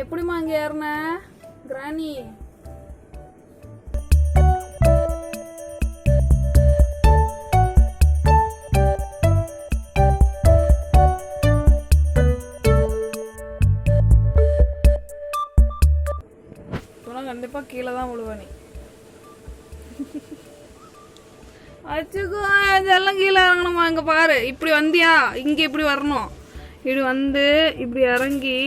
எப்படிம்மா இங்கே ஏறின? கிராணி. இப்போலாம் கண்டிப்பா கீழே தான் விழுவ நீ. அச்சுக்கோ இதெல்லாம் கீழே இறங்கணுமா? இங்கே பாரு. இப்படி வந்தியா? இங்கே இப்படி வரணும். இப்படி வந்து இப்படி இறங்கி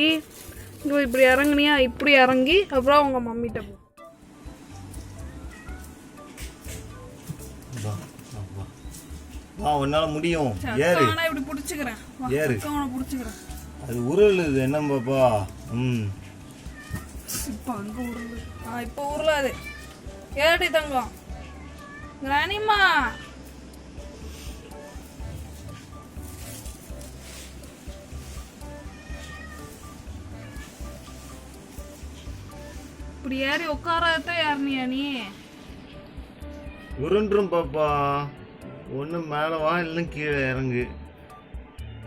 இங்க இப்படி இறங்குனியா? இப்படி இறங்கி அப்புறம் உங்க மம்மிட்ட போ. வா உன்னால் முடியும். ஏறு. ஆனா இப்படி பிடிச்சிக்கிறேன். ஏறு. அவனை பிடிச்சிக்கிறேன். அது உருள் இது என்ன பாப்பா? ம். இப்போ அங்க உருளு ஆ இப்போ உருளாது ஏடி தங்கம். கிராணிம்மா இப்படி ஏறி உட்காரத்தான் ஏறினியா நீ உருண்டும் பாப்பா. ஒன்று மேலே வா இல்லை கீழே இறங்கு.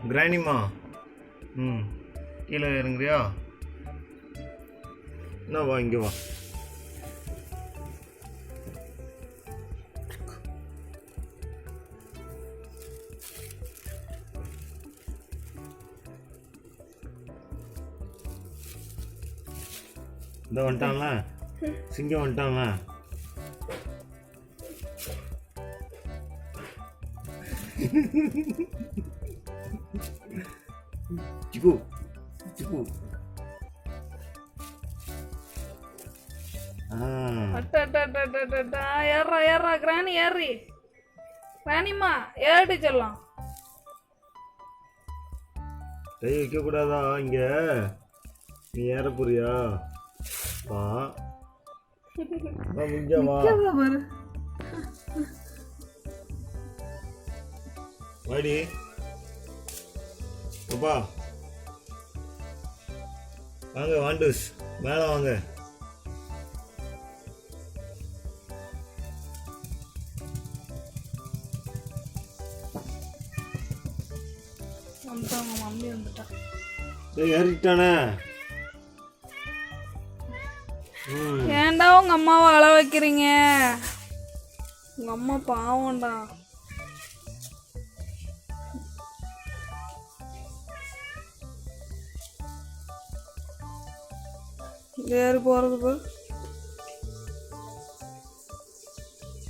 கிராணிமா ம் கீழே இறங்குறியா? என்ன வா இங்கே வா. இந்த வந்துட்டான்ல சிங்கம் வந்துட்டான்ல சிக்கு சிக்கு. ஏறுறா ஏறுறா கிராணி ஏறி. கிராணிம்மா ஏறிட்டு சொல்லலாம் கை வைக்க கூடாதா இங்க? நீ ஏற போறியா? வா வா முடிஞ்சா வா பாரு வாடி அப்பா வாங்க வாண்டூஸ் மேலே வாங்க வந்துட்டாங்க மம்மி ஏறிட்டானே ஏன்டா உங்க அம்மாவை அழ வைக்கிறீங்க? உங்க அம்மா பாவம்டா. ஏறி போறது பாரு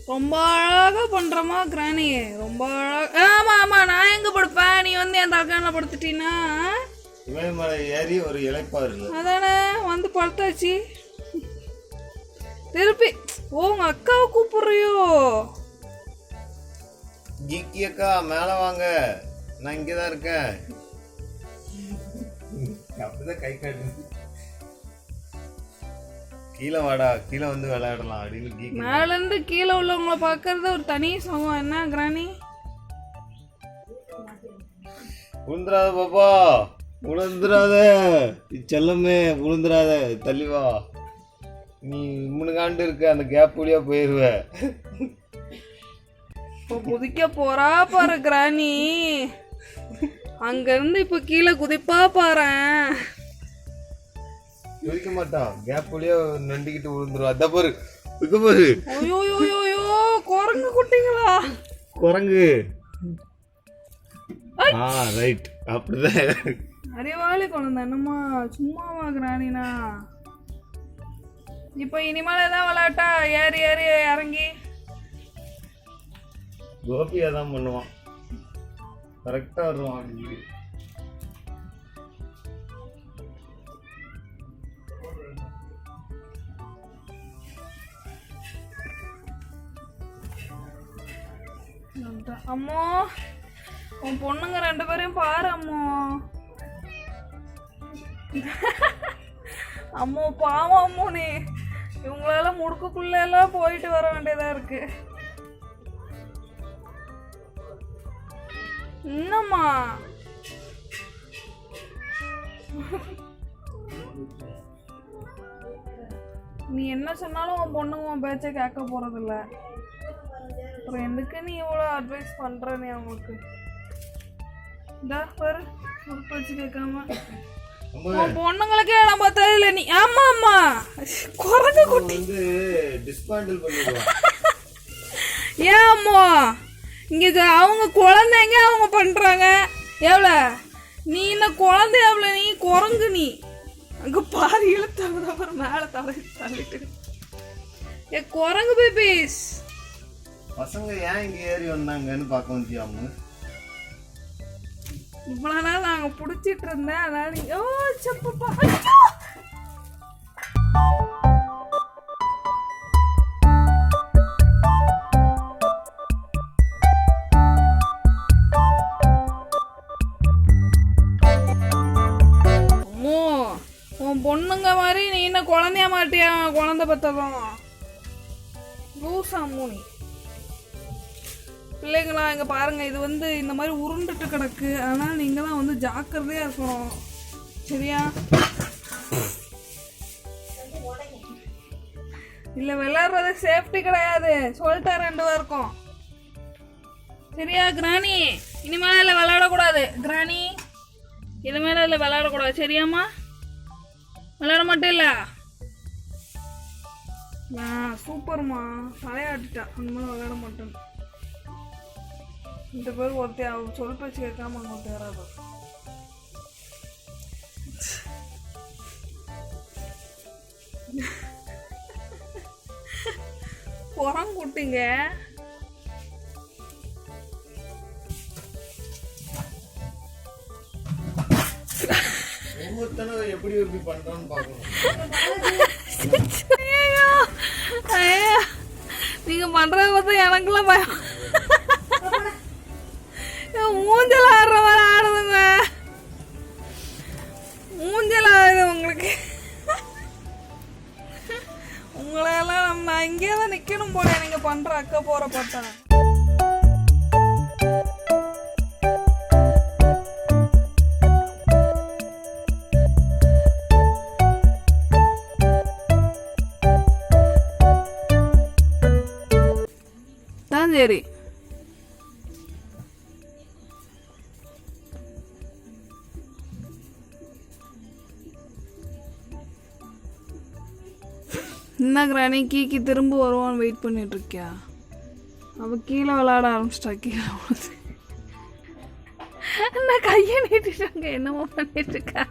ரொம்ப அழகா பண்றமா கிராணி ரொம்ப அழகா. ஆமா ஆமா நான் எங்க படுப்பேன்? நீ வந்து என் தலக்கான படுத்துட்டீன்னா? இமயமலை ஏறி ஒரு இல்லை அதானே வந்து படுத்தாச்சு. திருப்பி ஓ உங்க அக்காவை கூப்பிடுறியோ? ஜிக்கி அக்கா மேலே வாங்க. நான் இங்கே தான் இருக்கேன். அப்படிதான் கை காட்டு. கீழே வாடா. கீழே வந்து விளையாடலாம். அப்படின்னு மேல இருந்து கீழே உள்ளவங்கள பாக்குறது ஒரு தனி சுகம் என்ன கிராணி? உளுந்துராத பாப்பா. உளுந்துராத செல்லமே உளுந்துராத தள்ளி வா. நீ முனுகாண்டு இருக்க அந்த கேப் வழியா போயிருவ. இப்போ குதிக்க போறா பாரு கிராணி. அங்க இருந்து இப்ப கீழே குதிப்பா பாரேன் குதிக்க மாட்டான். கேப் வழியா நண்டிக்கிட்டு விழுந்துருவா. அத பாரு இங்க பாரு. ஐயோ குரங்கு குட்டிங்களா? குரங்கு. ஆ ரைட் அப்படிதான். அறிவாளி குழந்தை என்னம்மா சும்மாவா கிராணினா? இப்போ இனிமேல் ஏதாவது விளையாட்டா? ஏறி ஏறி இறங்கி? கோபியா தான் பண்ணுவான். கரெக்டா வருவான் அப்படி அம்மோ உன் பொண்ணுங்க ரெண்டு பேரையும் பாரு அம்மோ. அம்மோ பாவம் அம்மோ நீ. இவங்களால முடுக்குக்குள்ள எல்லாம் போயிட்டு வர வேண்டியதா இருக்கு. என்னம்மா? நீ என்ன சொன்னாலும் உன் பொண்ணுங்க உன் பேச்சை கேட்க போறதில்ல. அப்புறம் எதுக்கு நீ இவ்வளோ அட்வைஸ் பண்ற நீ அவங்களுக்கு? இந்தா பாரு முறுக்கு வச்சு கேட்காம. பொண்ணுங்களுக்கே பார்த்தா இல்லை நீ ஆமா ஆமா. குரங்கு அவன் வந்து டிஸ்பாண்டில் பண்ணிடுவான் ஏன் அம்மா? இங்க அவங்க குழந்தைங்க அவங்க பண்றாங்க. எவ்வளோ? நீ என்ன குழந்தை எவ்வளோ? நீ குரங்கு நீ. அங்க பாதி இழுத்து அப்புறம் மேலே தலை தள்ளிட்டு. ஏ குரங்கு பேபிஸ் பசங்க ஏன் இங்க ஏறி வந்தாங்கன்னு பார்க்க அம்மு? இவ்வளோ நாள் நாங்கள் பிடிச்சிட்டு இருந்தேன். அதனால நீங்க ஓ செப்பப்பா உன் பொண்ணுங்க மாதிரி நீ என்ன குழந்தைய மாட்டியா? குழந்தை பெற்றதும் லூசா மூணி பிள்ளைங்களா இங்கே பாருங்கள் இது வந்து இந்த மாதிரி உருண்டுட்டு கிடக்கு. ஆனால் நீங்கள் தான் வந்து ஜாக்கிரதையா இருக்கணும். சரியா? இல்லை விளாட்றது சேஃப்டி கிடையாது. சொல்லிட்டா ரெண்டு பேருக்கும் சரியா கிராணி? இனிமேல இல்லை விளையாடக்கூடாது. கிராணி இனிமேல இல்லை விளையாடக்கூடாது. சரியாம்மா? விளையாட மட்டும் இல்லை? சூப்பர்மா தலையாட்டுட்டா. அந்த மாதிரி விளையாட மாட்டேன் இந்த பேர் ஒருத்தி அவ சொல் பேச்சு கேட்காம அங்கே தேராது குரங்குட்டிங்க ஒவ்வொருத்தனும் எப்படி எப்படி பண்றான்னு ஐயோ நீங்க பண்றத பார்த்தா எனக்குலாம் பயம். ஊஞ்சல் மூஞ்சல் ஆடுற மாதிரி ஆடுதுங்க மூஞ்சல் ஆடுது உங்களுக்கு. உங்களெல்லாம் நம்ம அங்கேயே தான் நிற்கணும் போல நீங்கள் பண்ணுற அக்கா போகிற பார்த்தா. தான் சரி. என்ன கிராணி? கீக்கி திரும்ப வருவான்னு வெயிட் பண்ணிட்டு இருக்கியா அவள் கீழே விளாட ஆரம்பிச்சிட்டா கீழே விழுந்து. நான் கையை நீட்டிட்டாங்க என்னமோ பண்ணிட்டு இருக்கா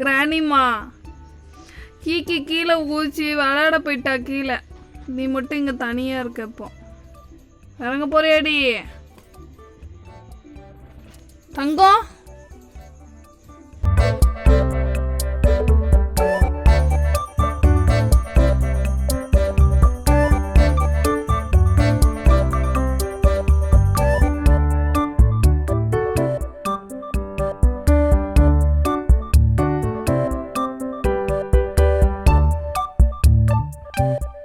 கிராணிமா கீக்கி கீழே ஊச்சி விளையாட போயிட்டா கீழே. நீ மட்டும் இங்கே தனியா இருக்க இப்போ. இறங்க போறியாடி. தங்கம்? you